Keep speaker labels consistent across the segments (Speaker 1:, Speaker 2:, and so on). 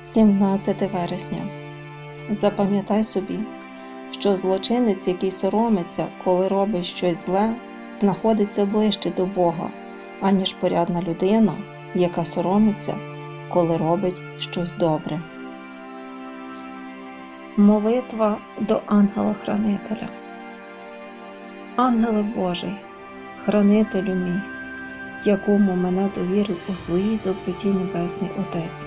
Speaker 1: 17 вересня. Запам'ятай собі, що злочинець, який соромиться, коли робить щось зле, знаходиться ближче до Бога, аніж порядна людина, яка соромиться, коли робить щось добре. Молитва до ангела-хранителя. Ангеле Божий, хранителю мій, якому мене довірив у своїй доброті Небесний Отець.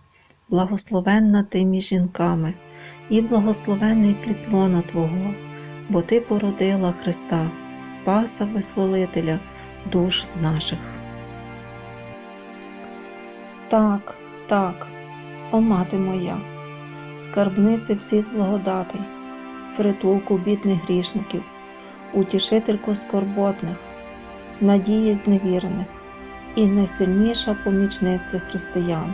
Speaker 1: благословенна ти між жінками, і благословенний плід лона Твого, бо Ти породила Христа, Спаса Визволителя душ наших. Так, так, о мати моя, скарбнице всіх благодатей, притулку бідних грішників, утішительку скорботних, надії зневірених і найсильніша помічниця християн.